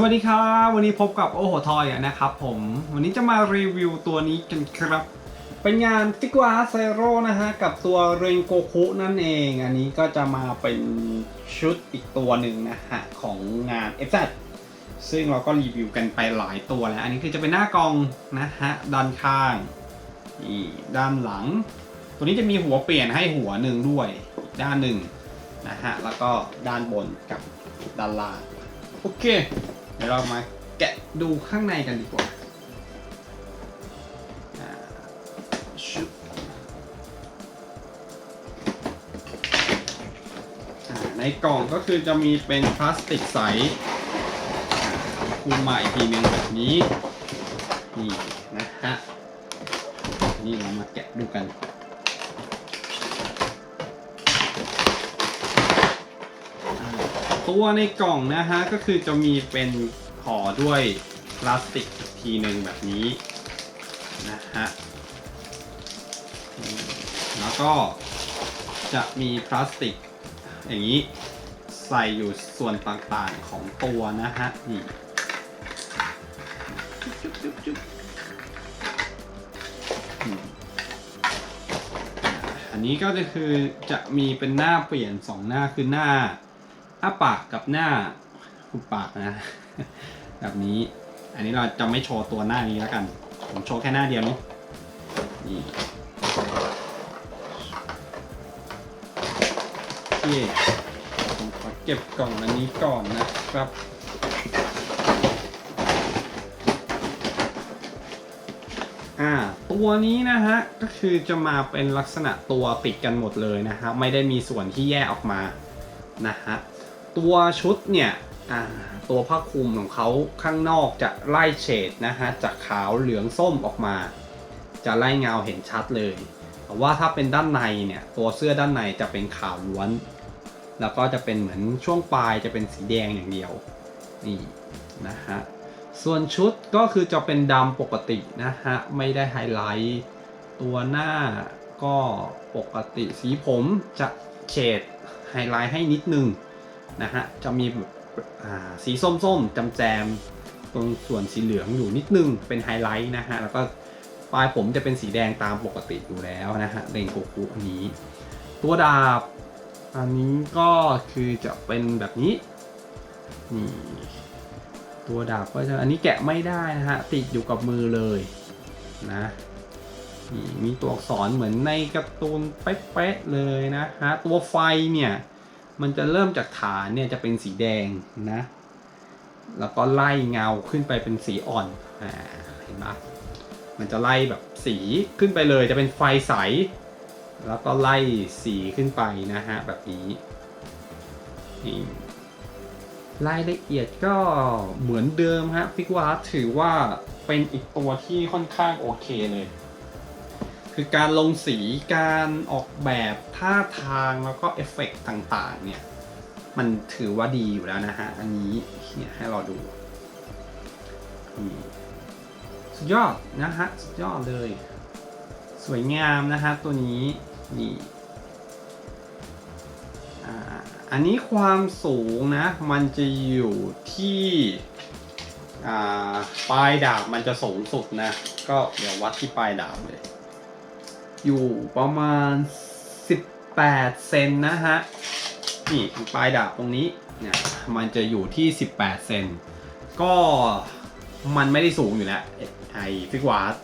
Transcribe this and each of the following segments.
สวัสดีครับวันนี้พบกับโอโหทอยนะครับผมวันนี้จะมารีวิวตัวนี้กันครับ เป็นงานฟิกวาเซโร่นะฮะ กับตัวเรนโกคุนั่นเอง อันนี้ก็จะมาเป็นชุดอีกตัวหนึ่งนะฮะ ของงาน f z ซึ่งเราก็รีวิวกันไปหลายตัวแล้ว อันนี้คือจะเป็นหน้ากองนะฮะ ด้านข้างนี่ด้านหลัง ตัวนี้จะมีหัวเปลี่ยนให้หัวหนึ่งด้วยด้านหนึ่งนะฮะแล้วก็ด้านบนกับด้านล่างโอเค เดี๋ยวเรามาแกะดูข้างในกันดีกว่าชุบในกล่องก็คือจะมีเป็นพลาสติกใสอ่าคุมมาอีกทีหนึ่งแบบนี้ นี่นะฮะ นี่เรามาแกะดูกัน ตัวในกล่องนะฮะ ก็คือจะมีเป็นห่อด้วยพลาสติกอีกทีหนึ่งแบบนี้นะฮะ แล้วก็จะมีพลาสติกอย่างนี้ใส่อยู่ส่วนต่างๆของตัวนะฮะนี่อันนี้ก็จะคือจะมีเป็นหน้าเปลี่ยนสองหน้าคือหน้า อ้าปากกับหน้าหุบปากนะ แบบนี้ อันนี้เราจะไม่โชว์ตัวหน้านี้แล้วกัน ผมโชว์แค่หน้าเดียวนี้นี่โอเคผมขอเก็บกล่องอันนี้ก่อนนะครับอ่าตัวนี้นะฮะก็คือจะมาเป็นลักษณะตัวติดกันหมดเลยนะฮะไม่ได้มีส่วนที่แยกออกมานะฮะ ตัวชุดเนี่ยตัวผ้าคลุมของเขาข้างนอกจะไล่เฉดนะฮะจากขาวเหลืองส้มออกมา จะไล่เงาเห็นชัดเลยแต่ว่าถ้าเป็นด้านในเนี่ยตัวเสื้อด้านในจะเป็นขาวล้วน แล้วก็จะเป็นเหมือนช่วงปลายจะเป็นสีแดงอย่างเดียวนี่นะฮะส่วนชุดก็คือจะเป็นดำปกตินะฮะไม่ได้ไฮไลท์ตัวหน้าก็ปกติสีผมจะเฉดไฮไลท์ให้นิดนึง นะฮะจะมีแบบสีส้มๆจำแจมตรงส่วนสีเหลืองอยู่นิดนึงเป็นไฮไลท์นะฮะแล้วก็ปลายผมจะเป็นสีแดงตามปกติอยู่แล้วนะฮะเรนโกคุอันนี้ ตัวดาบอันนี้ก็คือจะเป็นแบบนี้นี่ตัวดาบก็จะอันนี้แกะไม่ได้นะฮะติดอยู่กับมือเลยนะนี่มีตัวอักษรเหมือนในการ์ตูนเป๊ะๆเลยนะฮะตัวไฟเนี่ย มันจะเริ่มจากฐานเนี่ยจะเป็นสีแดงนะ แล้วก็ไล่เงาขึ้นไปเป็นสีอ่อน อ่า เห็นไหมมันจะไล่แบบสีขึ้นไปเลยจะเป็นไฟใส แล้วก็ไล่สีขึ้นไปนะฮะแบบนี้นี่รายละเอียดก็เหมือนเดิมฮะฟิกวาร์ถือว่าเป็นอีกตัวที่ค่อนข้างโอเคเลย คือการลงสีการออกแบบท่าทางแล้วก็เอฟเฟกต์ต่างๆ เนี่ย มันถือว่าดีอยู่แล้วนะฮะ อันนี้เนี่ยให้เราดูสุดยอดนะฮะ สุดยอดเลย สวยงามนะฮะ ตัวนี้นี่อันนี้ความสูงนะ มันจะอยู่ที่ปลายดาบมันจะสูงสุดนะ ก็เดี๋ยววัดที่ปลายดาบเลย อยู่ประมาณ 18 เซนนะฮะ นี่ปลายดาบตรงนี้เนี่ยมันจะอยู่ที่ 18 เซนก็มันไม่ได้สูงอยู่แล้วไอฟิกวาร์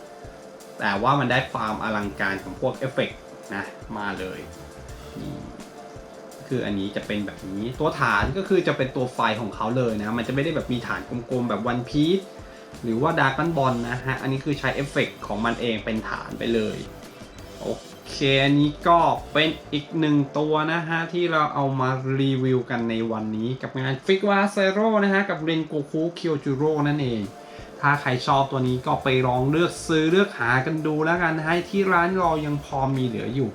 แต่ว่ามันได้ความอลังการของพวกเอฟเฟกต์นะมาเลยนี่คืออันนี้จะเป็นแบบนี้ตัวฐานก็คือจะเป็นตัวไฟของเขาเลยนะ มันจะไม่ได้แบบมีฐานกลมๆแบบวันพีซหรือว่าดาร์กันบอลนะฮะ อันนี้คือใช้เอฟเฟกต์ของมันเองเป็นฐานไปเลย เคอันนี้ก็เป็นอีกหนึ่งตัวนะฮะ ที่เราเอามารีวิวกันในวันนี้กับงานฟิกวาเซโร่นะฮะ กับเรนโกคุเคียวจูโร่นั่นเอง ถ้าใครชอบตัวนี้ก็ไปลองเลือกซื้อเลือกหากันดูแล้วกันนะฮะที่ร้านเรายังพอมีเหลืออยู่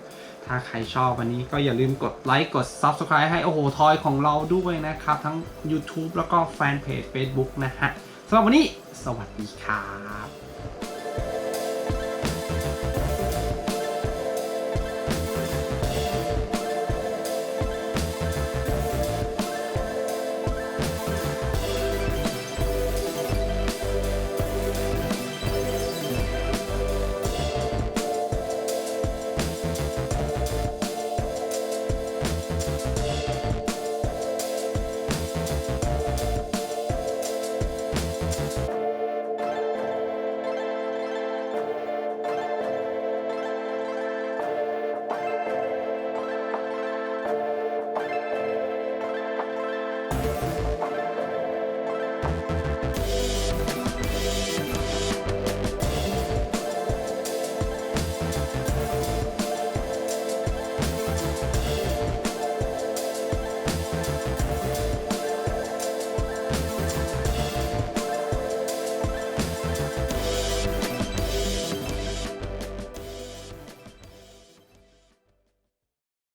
ถ้าใครชอบวันนี้ก็อย่าลืมกดไลค์กด Subscribe ให้โอ้โหทอยของเราด้วยนะครับ ทั้ง YouTube แล้วก็แฟนเพจ Facebook นะฮะสำหรับวันนี้ สวัสดีครับ